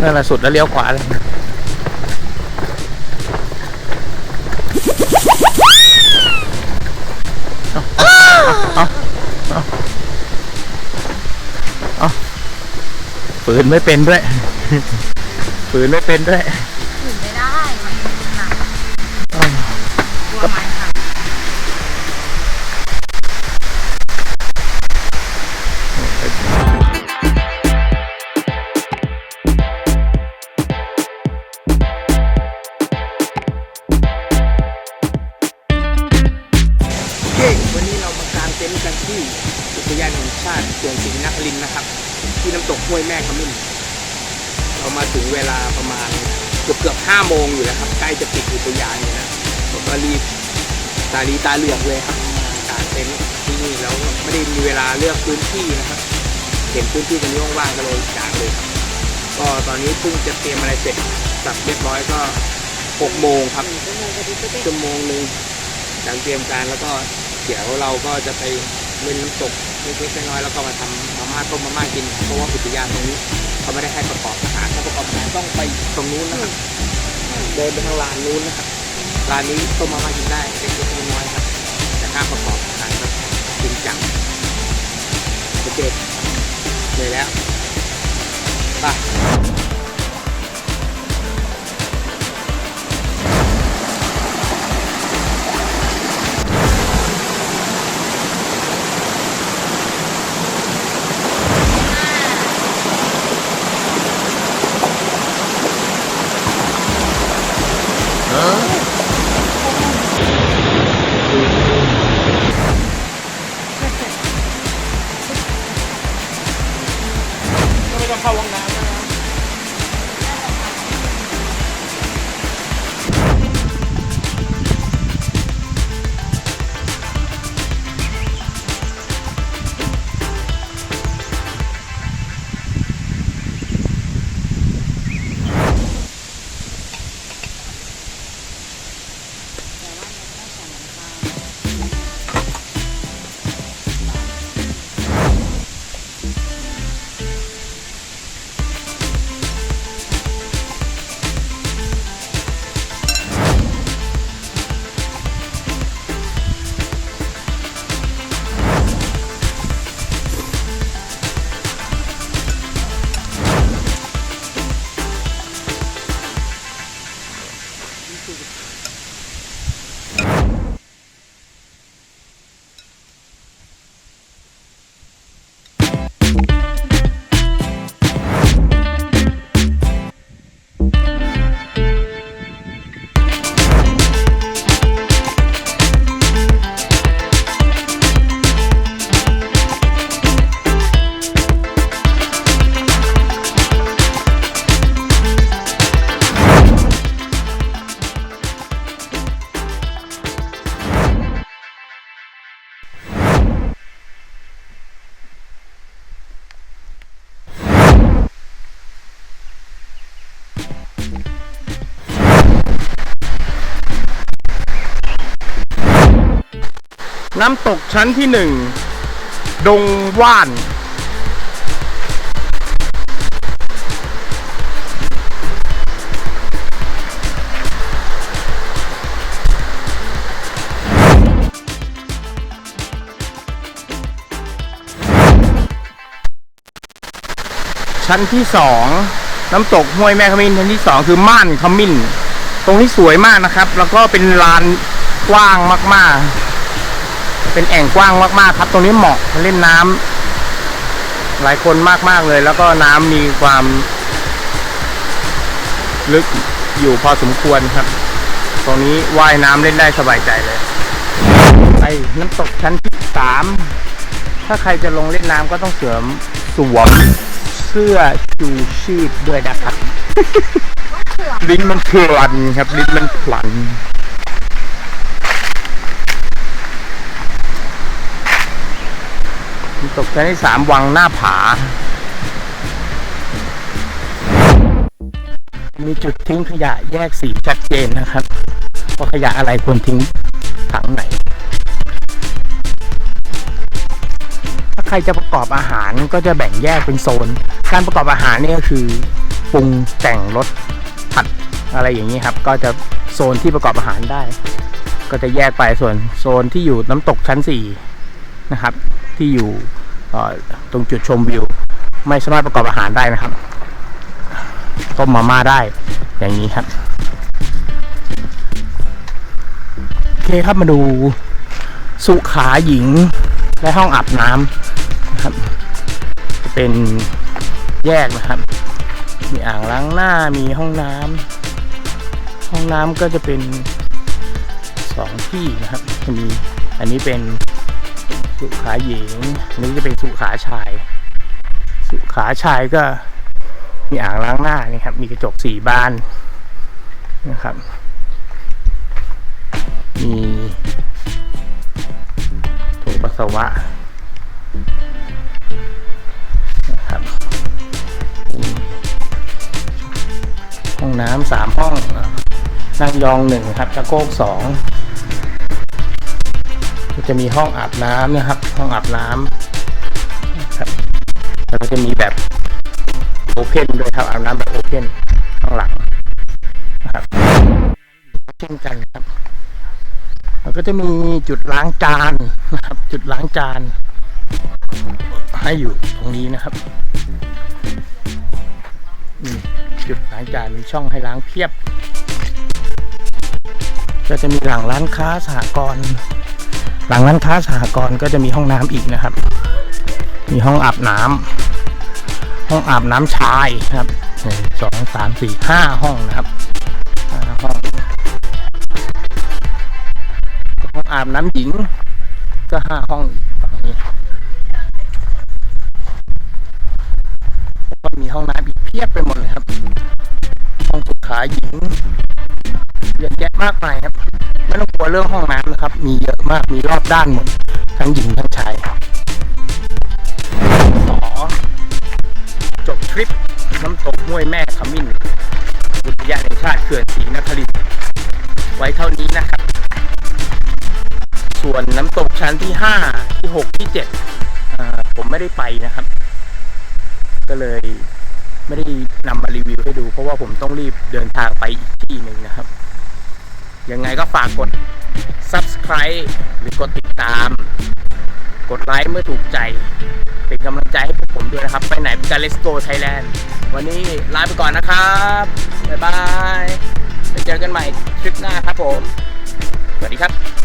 นั่นแหละสุดแล้วเลี้ยวขวาเลยเอาเอาเอาเอาฝืนไม่เป็นด้วยปืนไม่เป็นด้วย ที่น้ำตกห้วยแม่ขมิ้นเรามาถึงเวลาประมาณเกือบเกือบห้าโมงอยู่แล้วครับ ใกล้จะปิดอุทยานอยู่นะผมก็รีบตาลีตาเหลือกเลยครับมาเต็นที่นี่แล้วไม่ได้มีเวลาเลือกพื้นที่นะครับเห็นพื้นที่ตรงนี้ว่างๆก็เลยกางเลยครับก็ตอนนี้เพิ่งจะเตรียมอะไรเสร็จสับเรียบร้อยก็หกโมงครับชั่วโมงหนึ่งหลังเตรียมการแล้วก็เดี๋ยวเราก็จะไปเล่นน้ำตกเล็กๆน้อยๆแล้วก็มาทำาม่าต้มมาม่ากินเพราะว่าอุทยานตรงนี้เขาไม่ได้ให้ประกอบอาหารถ้าประกอบอาหารต้องไปตรงนู้นนะครับเดินไปทางลานนู้นนะครับลานนี้ต้มมาม่ากินได้เล็กๆน้อยๆครับ แต่ถ้าประกอบอาหารแบบจริงจังโอเคเลยแล้วไป น้ำตกชั้นที่หนึ่งดงว่าน ชั้นที่สองน้ำตกห้วยแม่ขมิ้นชั้นที่สองคือม่านขมิ้น ตรงนี้สวยมากนะครับ แล้วก็เป็นลานกว้างมาก ๆ เป็นแอ่งกว้างมากๆ ครับตรงนี้เหมาะเล่นน้ำหลายคนมากๆเลย แล้วก็น้ำมีความ ลึกอยู่พอสมควรครับ ตรงนี้ว่ายน้ำเล่นได้สบายใจเลย ไปน้ำตกชั้นที่สามถ้าใครจะลงเล่นน้ำก็ต้องเสริมสวมเสื้อชูชีพด้วยนะครับ ลิ้นมันพลันครับ ลิ้นมันพลัน น้ำ ตกชั้นที่สามวังหน้าผา มีจุดทิ้งขยะแยกสีชัดเจนนะครับว่าขยะอะไรควรทิ้งถังไหน ถ้าใครจะประกอบอาหารก็จะแบ่งแยกเป็นโซน การประกอบอาหารนี่ก็คือปรุงแต่งรสผัดอะไรอย่างนี้ครับ ก็จะโซนที่ประกอบอาหารได้ ก็จะแยกไปส่วนโซนที่อยู่น้ำตกชั้น4นะครับ ที่อยู่ ตรงจุดชมวิว ไม่สามารถประกอบอาหารได้นะครับต้มมาม่าได้อย่างนี้ครับโอเคครับมาดูสุขาหญิงและห้องอาบน้ำนะครับจะเป็นแยกนะครับ มีอ่างล้างหน้ามีห้องน้ำห้องน้ำก็จะเป็นสองที่นะครับจะมีอันนี้เป็น สุขาหญิงนนี้จะเป็นสุขาชาย สุขาชายก็มีอ่างล้างหน้านี่ครับ มีกระจกสี่บานนะครับ มีโถปัสสาวะนะครับห้องน้ำสามห้องนั่งยองหนึ่งครับตะโกกสอง ก็จะมีห้องอาบน้ำนะครับ ห้องอาบน้ำครับแล้วก็จะมีแบบโอเพนด้วยครับอาบน้ำแบบโอเพนข้างหลังนะครับเช่นกันครับแล้วก็จะมีจุดล้างจานนะครับ จุดล้างจาน ให้อยู่ตรงนี้นะครับนี่จุดล้างจานมีช่องให้ล้างเพียบ ก็จะมีหลังร้านค้าสหกรณ์ หลังร้านค้าสหกรณ์ก็จะมีห้องน้ำอีกนะครับ มีห้องอาบน้ำห้องอาบน้ำชายนะครับหนึ่งสองสามสี่ห้าห้องนะครับห้องห้องอาบน้ำหญิง ก็ห้าห้องฝั่งนี้ก็มีห้องน้ำอีกเพียบไปหมดเลยครับ ห้องสุขาหญิงเยอะแยะมากมายครับ ไม่ต้องกลัวเรื่องห้องน้ำนะครับ มีเยอะมากมีรอบด้านหมดทั้งหญิงทั้งชายขอจบทริปน้ำตกห้วยแม่ขมิ้นอุทยานแห่งชาติเขื่อนศรีนครินทร์ไว้เท่านี้นะครับ ส่วนน้ำตกชั้นที่ห้าที่หกที่เจ็ดผมไม่ได้ไปนะครับ ก็เลยไม่ได้นำมารีวิวให้ดู เพราะว่าผมต้องรีบเดินทางไปอีกที่หนึ่งนะครับ ยังไงก็ฝากกด subscribe หรือกดติดตาม กดไลค์เมื่อถูกใจ เป็นกำลังใจให้พวกผมด้วยนะครับ ไปไหนกัน Let's go Thailand วันนี้ลาไปก่อนนะครับ บ๊ายบายไปเจอกันใหม่คลิปหน้าครับผม สวัสดีครับ